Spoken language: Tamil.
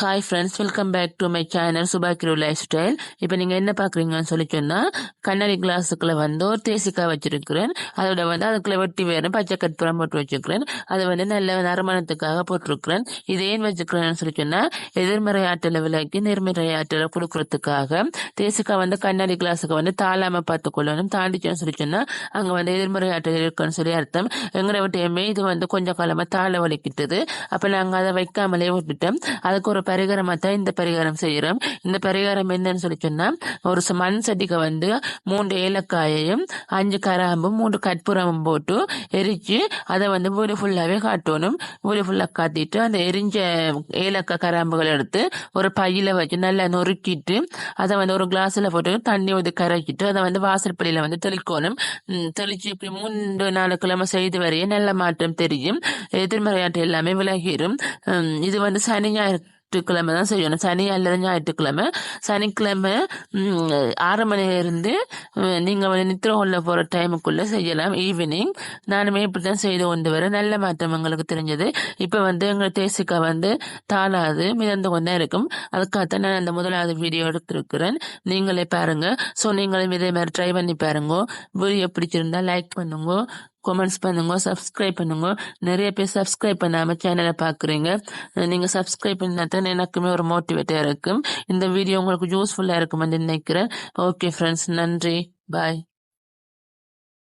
Hi friends welcome back to my channel சுபாக்கிரோ lifestyle இப்போ நீங்கள் என்ன பார்க்குறீங்கன்னு சொல்லி சொன்னால் கண்ணாடி கிளாஸுக்குள்ள வந்து ஒரு தேசிக்காய் வச்சிருக்கிறேன். அதோட வந்து அதுக்குள்ள வெட்டி வேறு பச்சை கற்பூரம் போட்டு வச்சுருக்கிறேன் அதை வந்து நல்ல நறுமணத்துக்காக போட்டிருக்கிறேன். இது ஏன் வச்சுக்கிறேன்னு சொல்லி சொன்னால் எதிர்மறை ஆற்றலை விலக்கி நேர்மறை ஆற்றலை கொடுக்கறதுக்காக தேசிக்காய் வந்து கண்ணாடி கிளாஸுக்கு வந்து தாளாமல் பார்த்துக்கொள்ளணும் தாண்டிச்சோன்னு சொல்லி சொன்னால் அங்கே வந்து எதிர்மறை ஆற்றல் இருக்குன்னு சொல்லி அர்த்தம். எங்களை விட்டையுமே இது வந்து கொஞ்சம் காலமாக தாழ வலிக்கிட்டது. அப்போ நாங்கள் அதை வைக்காமலே விட்டுட்டோம். அதுக்கு ஒரு பரிகாரமாக தான் இந்த பரிகாரம் செய்கிறோம் இந்த பரிகாரம் என்னன்னு சொல்லி சொன்னால் ஒரு மண் சட்டிக்கு வந்து மூன்று ஏலக்காயையும் அஞ்சு கராம்பும் மூன்று கற்பூரமும் போட்டு எரிச்சு அதை வந்து வீடு ஃபுல்லாகவே காட்டணும். வீடு ஃபுல்லாக காட்டிட்டு அந்த எரிஞ்ச ஏலக்காய் கராம்புகள் எடுத்து ஒரு பையில வச்சு நல்லா நொறுக்கிட்டு அதை வந்து ஒரு கிளாஸில் போட்டு தண்ணி ஊற்றி கரைச்சிட்டு அதை வந்து வாசற்படியில் வந்து தெளிக்கணும். தெளிச்சு இப்படி மூன்று நாலு கிழமை செய்து வரையே நல்ல மாற்றம் தெரியும். எதிர்மறையாட்டு எல்லாமே விலகிடும் இது வந்து சனி ஞாயிறு ஞாயிற்றுக்கிழமை தான் செய்யணும். சனி அல்லது ஞாயிற்றுக்கிழமை. சனிக்கிழமை ஆறு மணிலேருந்து நீங்கள் வந்து நித்திர கொள்ள போகிற டைமுக்குள்ளே செய்யலாம். ஈவினிங் நானுமே இப்படி தான் செய்து கொண்டு வரேன். நல்ல மாற்றம் எங்களுக்கு தெரிஞ்சது. இப்போ வந்து எங்கள் தேசிக்க வந்து தாளாது மிதந்து கொண்டே இருக்கும். அதுக்காகத்தான் நான் அந்த முதலாவது வீடியோ எடுத்திருக்கிறேன். நீங்களே பாருங்கள் ஸோ நீங்களும் இதே மாதிரி ட்ரை பண்ணி பாருங்க. வீடியோ பிடிச்சிருந்தா லைக் பண்ணுங்க. கமெண்ட்ஸ் பண்ணுங்க சப்ஸ்கிரைப் பண்ணுங்க. நிறைய பேர் சப்ஸ்கிரைப் பண்ணாம சேனலை பார்க்குறீங்க நீங்க சப்ஸ்கிரைப் பண்ணாதான் எனக்குமே ஒரு மோட்டிவேட்டாக இருக்கும். இந்த வீடியோ உங்களுக்கு யூஸ்ஃபுல்லாக இருக்குமென்னு நினைக்கிறேன். ஓகே ஃப்ரெண்ட்ஸ் நன்றி. பாய்